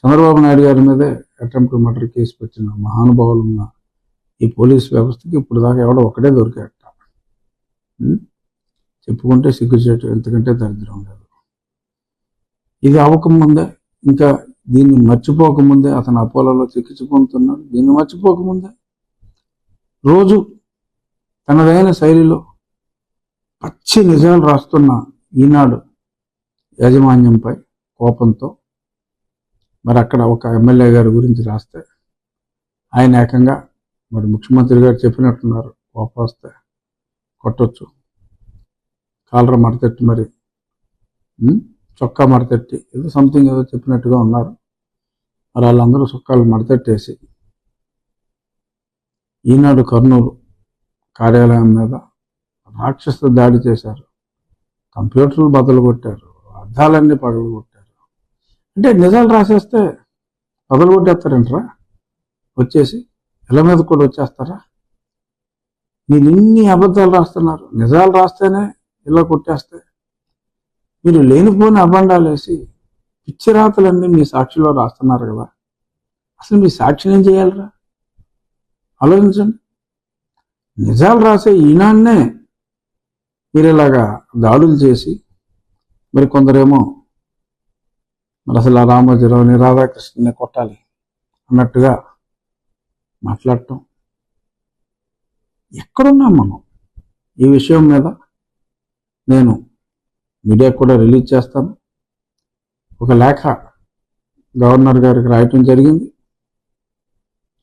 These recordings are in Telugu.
చంద్రబాబు నాయుడు గారి మీదే అటెంప్ట్ మర్డర్ కేసు పెట్టిన మహానుభావులు ఉన్న ఈ పోలీస్ వ్యవస్థకి ఇప్పుడు దాకా ఎవడో ఒకటే దొరికాట చెప్పుకుంటే చెప్పుకుంటే సిగ్గుచేటు ఎంతకంటే దరిద్రం లేదు. ఇది అవ్వకముందే ఇంకా దీన్ని మర్చిపోకముందే అతను అపోలలో చికిత్స పొందుతున్నాడు దీన్ని మర్చిపోకముందే. రోజు తనదైన శైలిలో పచ్చి నిజాలు రాస్తున్న ఈనాడు యాజమాన్యంపై కోపంతో మరి అక్కడ ఒక ఎమ్మెల్యే గారి గురించి రాస్తే ఆయన ఏకంగా మరి ముఖ్యమంత్రి గారు చెప్పినట్టున్నారు కోపం వస్తే కొట్టొచ్చు. కాలర మడతెట్టి మరి. చొక్కా మడతెట్టి ఏదో సంథింగ్ ఏదో చెప్పినట్టుగా ఉన్నారు. మరి వాళ్ళందరూ చొక్కాలు మడతెట్టేసి ఈనాడు కర్నూలు కార్యాలయం మీద రాక్షస దాడి చేశారు. కంప్యూటర్లు బదులు కొట్టారు. అద్దాలన్నీ పగలు కొట్టారు అంటే నిజాలు రాసేస్తే పగలు కొట్టేస్తారంటరా? వచ్చేసి ఇళ్ళ మీద కూడా వచ్చేస్తారా? మీరు ఇన్ని అబద్ధాలు రాస్తున్నారు. నిజాలు రాస్తేనే ఇలా కొట్టేస్తే. మీరు లేనిపోని అబండాలు వేసి పిచ్చి రాతలన్నీ మీ సాక్షిలో రాస్తున్నారు కదా. అసలు మీ సాక్షి ఏం చేయాలరా? ఆలోచించండి. నిజాలు రాసే ఈనాన్నే మీరు ఇలాగా దాడులు చేసి మరి కొందరేమో మరి అసలు ఆ రామోజీరావుని రాధాకృష్ణని కొట్టాలి అన్నట్టుగా మాట్లాడటం. ఎక్కడున్నాం మనం? ఈ విషయం మీద నేను మీడియా కూడా రిలీజ్ చేస్తాను. ఒక లేఖ గవర్నర్ గారికి రాయటం జరిగింది.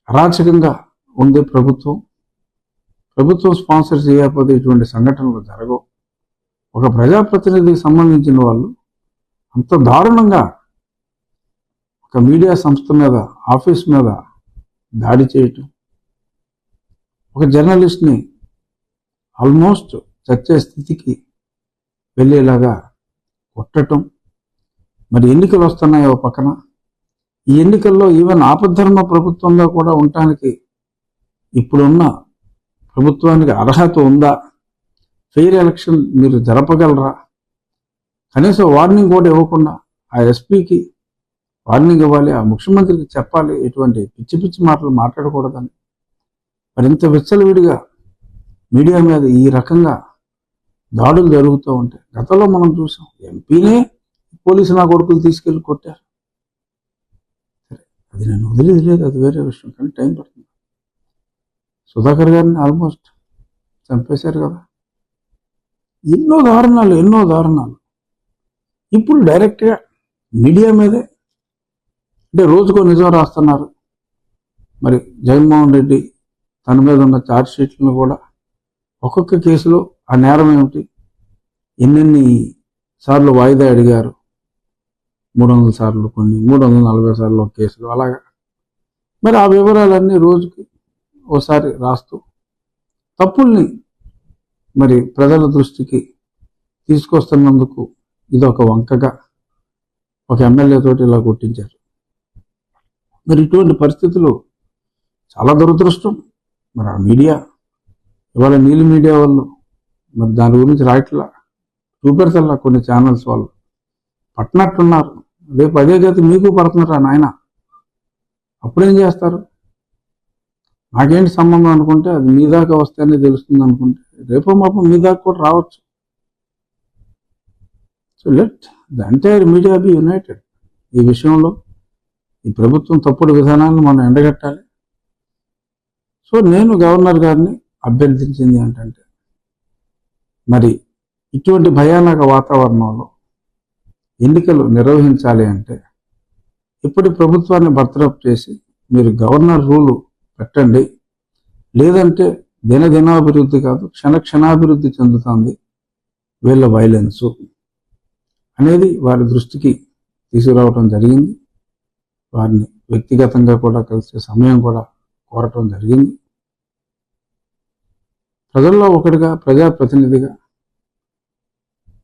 అరాచకంగా ఉంది ప్రభుత్వం. ప్రభుత్వం స్పాన్సర్ చేయకపోతే ఇటువంటి సంఘటనలు జరగవు. ఒక ప్రజాప్రతినిధికి సంబంధించిన వాళ్ళు అంత దారుణంగా ఒక మీడియా సంస్థ మీద ఆఫీస్ మీద దాడి చేయటం. ఒక జర్నలిస్ట్ని ఆల్మోస్ట్ చచ్చే స్థితికి వెళ్ళేలాగా కొట్టటం. మరి ఎన్నికలు వస్తున్నాయి ఓ పక్కన. ఈ ఎన్నికల్లో ఈవెన్ ఆపద్ధర్మ ప్రభుత్వంగా కూడా ఉండటానికి ఇప్పుడున్న ప్రభుత్వానికి అర్హత ఉందా? ఫెయిర్ ఎలక్షన్ మీరు జరపగలరా? కనీసం వార్నింగ్ కూడా ఇవ్వకుండా ఆ ఎస్పీకి వార్నింగ్ ఇవ్వాలి ఆ ముఖ్యమంత్రికి చెప్పాలి ఎటువంటి పిచ్చి పిచ్చి మాటలు మాట్లాడకూడదని. మరింత విచ్చలవిడిగా మీడియా మీద ఈ రకంగా దాడులు జరుగుతూ ఉంటాయి గతంలో మనం చూసాం ఎంపీనే పోలీసు నా కొడుకులు తీసుకెళ్ళి కొట్టారు. సరే అది నేను వదిలేదు లేదు అది వేరే విషయం కానీ టైం పడుతుంది. సుధాకర్ గారిని ఆల్మోస్ట్ చంపేశారు కదా. ఎన్నో దారుణాలు ఎన్నో దారుణాలు. ఇప్పుడు డైరెక్ట్గా మీడియా మీదే అంటే రోజుకో నిజం రాస్తున్నారు. మరి జగన్మోహన్ రెడ్డి తన మీద ఉన్న ఛార్జ్ షీట్లను కూడా ఒక్కొక్క కేసులో ఆ నేరం ఏమిటి? ఎన్నెన్ని సార్లు వాయిదా అడిగారు? మూడు వందల సార్లు కొన్ని మూడు వందల నలభై సార్లు ఒక కేసులు అలాగా. మరి ఆ వివరాలన్నీ రోజుకి ఓసారి రాస్తూ తప్పుల్ని మరి ప్రజల దృష్టికి తీసుకొస్తున్నందుకు ఇది ఒక వంకగా ఒక ఎమ్మెల్యే తోటి ఇలా కొట్టించారు. మరి ఇటువంటి పరిస్థితులు చాలా దురదృష్టం. మరి ఆ మీడియా ఇవాళ నీళ్ళు మీడియా వాళ్ళు మరి దాని గురించి రాయట్లా? చూపెడతల్లా కొన్ని ఛానల్స్ వాళ్ళు. పట్టినట్టున్నారు. రేపు అదే గతి మీకు పడుతున్నారా నాయన? అప్పుడేం చేస్తారు? నాకేంటి సంబంధం అనుకుంటే అది మీ దాకా వస్తేనే తెలుస్తుంది అనుకుంటే రేపో మాపం మీ దాకా కూడా రావచ్చు. So let the entire media be united ఈ విషయంలో. ఈ ప్రభుత్వం తప్పుడు విధానాన్ని మనం ఎండగట్టాలి. సో నేను గవర్నర్ గారిని అభ్యర్థించింది ఏంటంటే మరి ఇటువంటి భయానక వాతావరణంలో ఎన్నికలు నిర్వహించాలి అంటే ఇప్పటి ప్రభుత్వాన్ని బర్తరఫ్ చేసి మీరు గవర్నర్ రూలు పెట్టండి. లేదంటే దినదినాభివృద్ధి కాదు క్షణ క్షణాభివృద్ధి చెందుతుంది వీళ్ళ వైలెన్సు అనేది వారి దృష్టికి తీసుకురావటం జరిగింది. వారిని వ్యక్తిగతంగా కూడా కలిసే సమయం కూడా కోరటం జరిగింది. ప్రజల్లో ఒకటిగా ప్రజాప్రతినిధిగా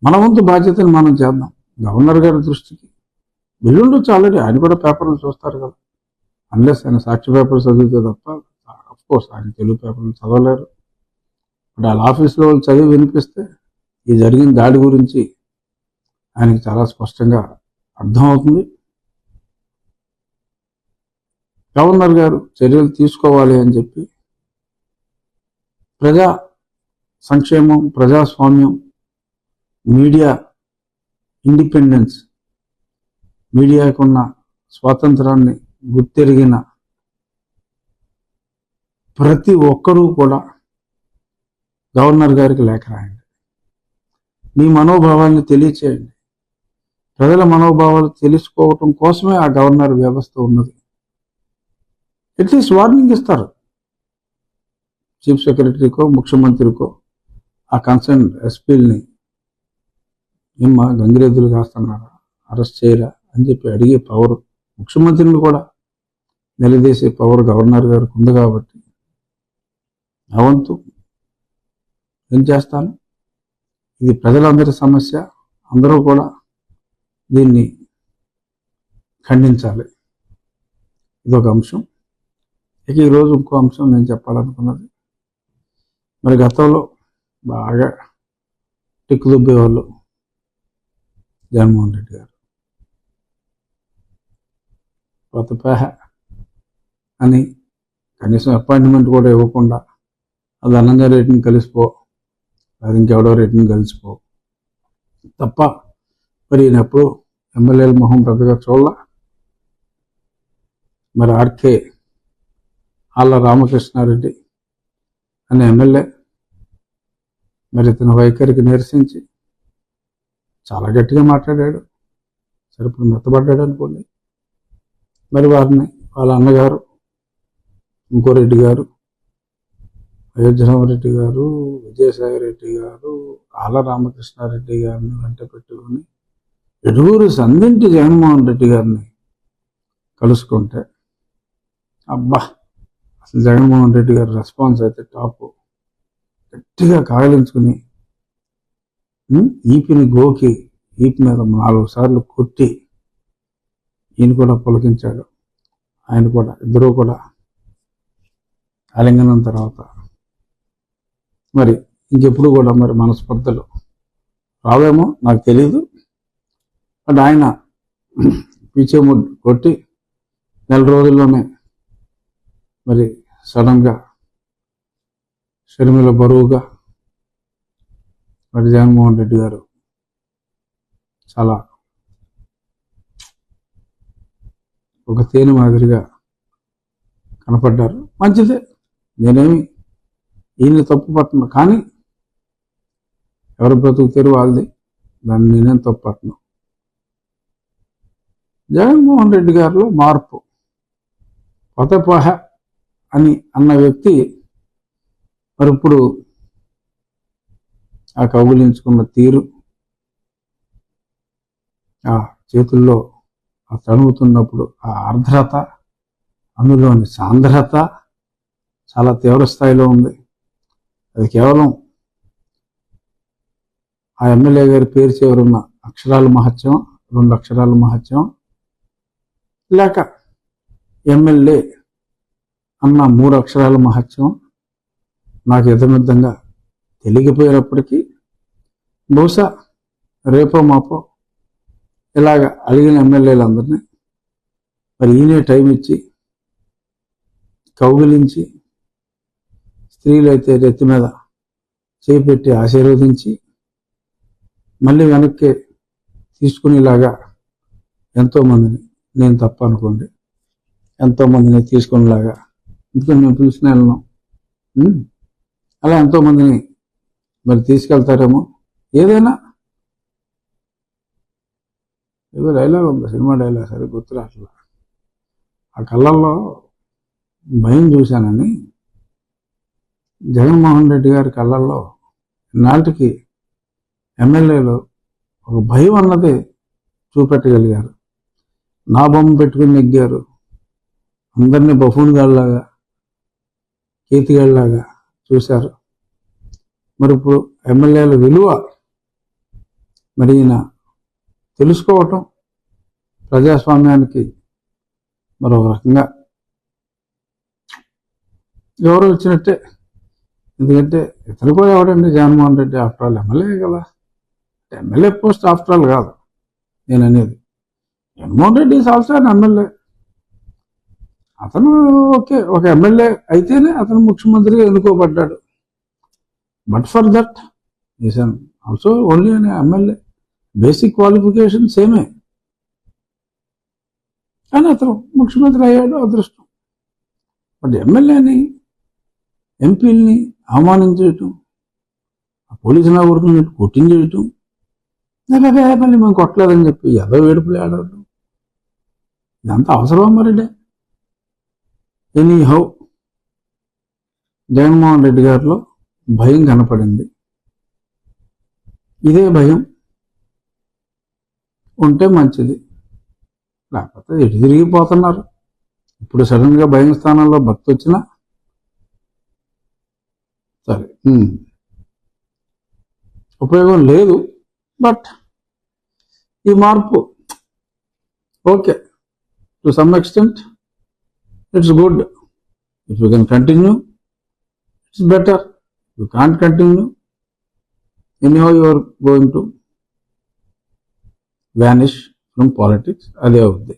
మన వంతు బాధ్యతను మనం చేద్దాం. గవర్నర్ గారి దృష్టికి వెళ్ళుండొచ్చు ఆల్రెడీ ఆయన కూడా పేపర్లు చూస్తారు కదా. అన్లెస్ ఆయన సాక్షి పేపర్ చదివితే తప్ప అఫ్ కోర్స్ ఆయన తెలుగు పేపర్లు చదవలేరు. బట్ వాళ్ళ ఆఫీస్లో వాళ్ళు చదివి వినిపిస్తే ఈ జరిగిన దాడి గురించి ఆయనకి చాలా స్పష్టంగా అర్థమవుతుంది. గవర్నర్ గారు చర్యలు తీసుకోవాలి అని చెప్పి ప్రజా సంక్షేమం ప్రజాస్వామ్యం మీడియా ఇండిపెండెన్స్ మీడియాకున్న స్వాతంత్రాన్ని గుర్తెరిగిన ప్రతి ఒక్కరూ కూడా గవర్నర్ గారికి లేఖ రాయండి. మీ మనోభావాన్ని తెలియచేయండి. ప్రజల మనోభావాలు తెలుసుకోవటం కోసమే ఆ గవర్నర్ వ్యవస్థ ఉన్నది. అట్లీస్ట్ వార్నింగ్ ఇస్తారు. చీఫ్ సెక్రటరీకో ముఖ్యమంత్రికో ఆ కన్సర్న్ ఎస్పీల్ని ఏమ్మా గంగిరెద్దులు కాస్తున్నారా? అరెస్ట్ చేయరా? అని చెప్పి అడిగే పవర్ ముఖ్యమంత్రిని కూడా నిలదీసే పవర్ గవర్నర్ గారికి ఉంది కాబట్టి అవంతు ఏం చేస్తాను? ఇది ప్రజలందరి సమస్య. అందరూ కూడా దీన్ని ఖండించాలి. ఇదొక అంశం. ఇక ఈరోజు ఇంకో అంశం నేను చెప్పాలనుకున్నది. మరి గతంలో బాగా టిక్కు దుబ్బేవాళ్ళు జగన్మోహన్ రెడ్డి గారు. కొత్త పేహ అని కనీసం అపాయింట్మెంట్ కూడా ఇవ్వకుండా అది అనంగా రేటుని కలిసిపో అది ఇంకెవడో రేటుని కలిసిపో. తప్ప మరి ఈయన ఎప్పుడు ఎమ్మెల్యేల మొహం పెద్దగా చూడాల? మరి ఆర్కే ఆళ్ళ రామకృష్ణారెడ్డి అనే ఎమ్మెల్యే మరి ఇతని వైఖరికి నిరసించి చాలా గట్టిగా మాట్లాడాడు. సరే ఇప్పుడు మెత్తబడ్డాడు అనుకోండి. మరి వారిని వాళ్ళ అన్నగారు ఇంకో రెడ్డి గారు అయోధ్యరామరెడ్డి గారు విజయసాయి రెడ్డి గారు ఆల రామకృష్ణారెడ్డి గారిని వెంట పెట్టుకుని ఎడుగురు సంధింటి జగన్మోహన్ రెడ్డి గారిని కలుసుకుంటే అబ్బా! అసలు జగన్మోహన్ రెడ్డి గారి రెస్పాన్స్ అయితే టాప్. గట్టిగా కాగలించుకుని ఈపిని గోకి ఈపి మీద నాలుగు సార్లు కొట్టి ఈయన కూడా పులకించాడు. ఆయన కూడా ఇద్దరూ కూడా. ఆలింగనం తర్వాత. మరి ఇంకెప్పుడు కూడా మరి మనస్పర్ధలు రావేమో నాకు తెలియదు బట్ ఆయన పిచ్చే ముడ్ కొట్టి నెల రోజుల్లోనే మరి సడన్గా షర్మిల బరువుగా మరి జగన్మోహన్ రెడ్డి గారు చాలా ఒక తేనె మాదిరిగా కనపడ్డారు. మంచిదే. నేనేమి ఈయన తప్పు పట్టను కానీ ఎవరి బ్రతుకుతారు వాళ్ళది. దాన్ని నేనేం తప్పు పట్టను జగన్మోహన్ రెడ్డి గారిలో మార్పు. పొతపహ అని అన్న వ్యక్తి మరి ఇప్పుడు ఆ కౌగులించుకున్న తీరు ఆ చేతుల్లో ఆ తణుగుతున్నప్పుడు ఆ ఆర్ద్రత అందులోని సాంద్రత చాలా తీవ్ర స్థాయిలో ఉంది. అది కేవలం ఆ ఎమ్మెల్యే గారి పేరు చివరున్న అక్షరాల మహత్యం రెండు అక్షరాల మహత్యం లేక ఎమ్మెల్యే అన్న మూడు అక్షరాల మహత్యం నాకు ఇతమిద్దంగా తెలియకపోయినప్పటికీ బహుశా రేపో మాపో ఇలాగ అడిగిన ఎమ్మెల్యేలందరినీ మరి ఈయనే టైం ఇచ్చి కౌగిలించి స్త్రీలైతే రెత్తి మీద చేపెట్టి ఆశీర్వదించి మళ్ళీ వెనక్కి తీసుకునేలాగా ఎంతోమందిని నేను తప్ప అనుకోండి. ఎంతోమందిని తీసుకునేలాగా ఎందుకంటే మేము పిలిచిన వెళ్ళాం అలా ఎంతోమందిని మరి తీసుకెళ్తారేమో. ఏదైనా ఏదో డైలాగ్ ఉంది సినిమా డైలాగ్ సరే గుర్తు రావట్లా ఆ కళ్ళల్లో భయం చూశానని జగన్మోహన్ రెడ్డి గారి కళ్ళల్లో నాటికి ఎమ్మెల్యేలు ఒక భయం అన్నది చూపెట్టగలిగారు. నా బొమ్మ పెట్టుకుని నెగ్గారు. అందరినీ బఫూన్ గాళ్ళలాగా కేతిగాళ్ళలాగా చూశారు. మరి ఇప్పుడు ఎమ్మెల్యేల విలువ మరి ఈయన తెలుసుకోవటం ప్రజాస్వామ్యానికి మరో రకంగా గౌరవం ఇచ్చినట్టే. ఎందుకంటే ఇతను కూడా ఎవడండి? Jaganmohan Reddy after all MLA కదా. ఎమ్మెల్యే పోస్ట్ ఆఫ్టర్ ఆల్ కాదు. నేను అనేది జగన్మోహన్ రెడ్డి ఈజ్ ఎమ్మెల్యే. అతను ఓకే ఒక ఎమ్మెల్యే అయితేనే అతను ముఖ్యమంత్రి ఎన్నుకోబడ్డాడు. But for that is also only అనే ఎమ్మెల్యే బేసిక్ క్వాలిఫికేషన్ సేమే కానీ అతను ముఖ్యమంత్రి అయ్యాడు అదృష్టం. బట్ ఎమ్మెల్యేని ఎంపీల్ని అవమానించేయటం ఆ పోలీసు నాయకుడిని కొట్టించేయటం లేకపోతే మళ్ళీ మేము కొట్టలేదని చెప్పి ఎదో వేడుపులు ఆడటం ఇదంతా అవసరమా మరిడే ఎనీ హౌ జగన్మోహన్ రెడ్డి గారిలో భయం కనపడింది. ఇదే భయం ఉంటే మంచిది. లేకపోతే ఎటు తిరిగిపోతున్నారు? ఇప్పుడు సడన్గా భయం స్థానంలో భక్తి వచ్చినా సరే ఉపయోగం లేదు బట్ ఈ మార్పు okay. To some extent it's good. If you can continue, it's better. You can't continue. Anyhow, you are going to vanish from politics. Adeyavudde.